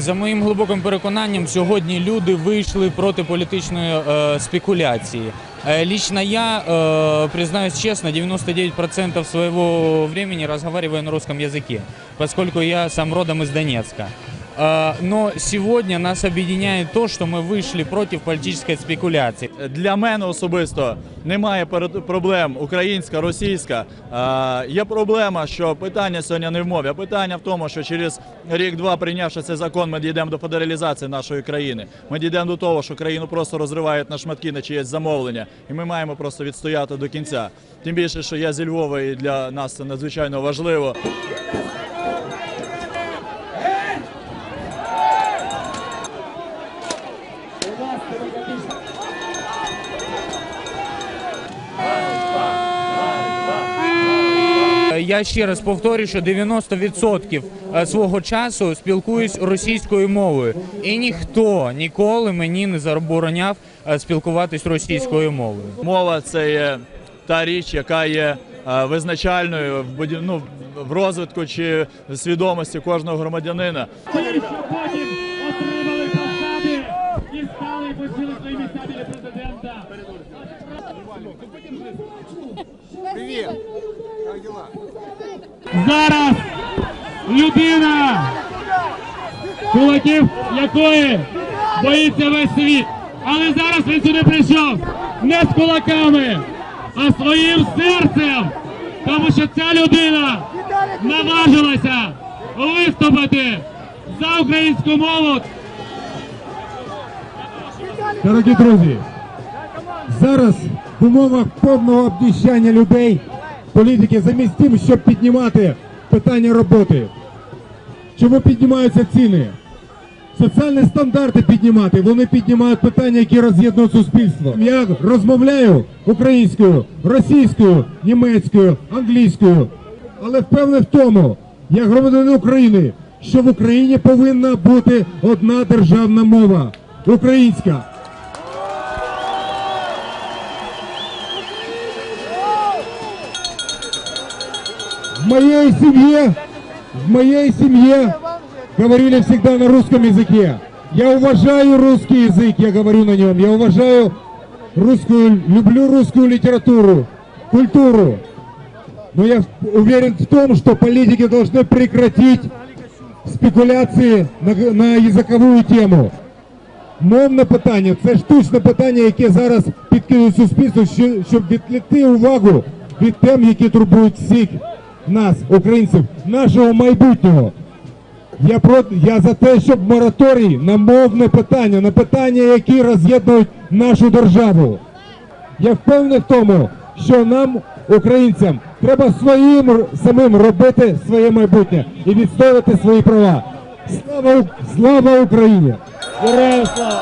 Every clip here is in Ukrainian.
За моїм глибоким переконанням, сьогодні люди вийшли проти політичної е, спекуляції. Э, Лично я, э, признаюсь честно, 99% своего времени разговариваю на русском языке, поскольку я сам родом из Донецка. Э, Но сегодня нас объединяет то, что мы вышли против политической спекуляции. Для мене особисто немає перед- проблем українська, російська. Е, Є проблема, що питання сьогодні не в мові, а питання в тому, що через рік-два прийнявши цей закон, ми дійдемо до федералізації нашої країни. Ми дійдемо до того, що країну просто розривають на шматки на чиєсь замовлення, і ми маємо просто відстояти до кінця. Тим більше, що я зі Львова, і для нас це надзвичайно важливо. Я ще раз повторюю, що 90% е, свого часу спілкуюсь російською мовою, і ніхто ніколи мені не забороняв е, спілкуватись російською мовою. Мова це є та річ, яка є е, визначальною в ну, в розвитку чи свідомості кожного громадянина. Ті, Зараз людина, кулаків якої боїться весь світ. Але зараз він сюди прийшов не з кулаками, а своїм серцем. Тому що ця людина наважилася виступити за українську мову Дорогі друзі, зараз в умовах повного обніщання людей політики замість тим, щоб піднімати питання роботи. Чому піднімаються ціни? Соціальні стандарти піднімати, вони піднімають питання, які роз'єднують суспільство. Я розмовляю українською, російською, німецькою, англійською, але впевнений в тому, як громадянин України, що в Україні повинна бути одна державна мова українська. В моей семье, в моей семье говорили всегда на русском языке. Я уважаю русский язык, я говорю на нем. Я уважаю русскую, люблю русскую литературу, культуру. Но я уверен в том, что политики должны прекратить спекуляции на, на язиковую тему. Мовне питання це штучне питання, яке зараз підкидують суспільству, що- щоб відвлекти увагу від тем, які турбують всіх Нас, українців, нашого майбутнього. Я про я за те, щоб мораторій на мовне питання, на питання, які роз'єднують нашу державу. Я впевнений в тому, що нам, українцям, треба своїм самим робити своє майбутнє і відстоювати свої права. Слава, слава Україні! Героям слава!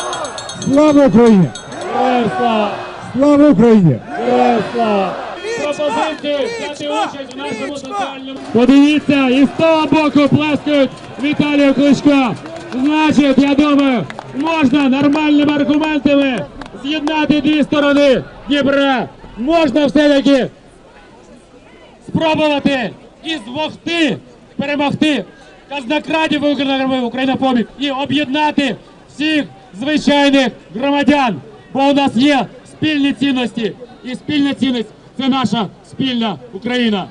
Слава Україні! Героям слава! Слава Україні! Героям слава! Пропозицію взяти участь у нашому соціальному. Подивіться, і з того боку плескають Віталію Кличко. Значить, я думаю, можна нормальними аргументами з'єднати дві сторони Дніпра. Можна все-таки спробувати і змогти перемогти казнокрадів Україна- українопомік і об'єднати всіх звичайних громадян. Бо у нас є спільні цінності, і спільна цінність це наша спільна Україна.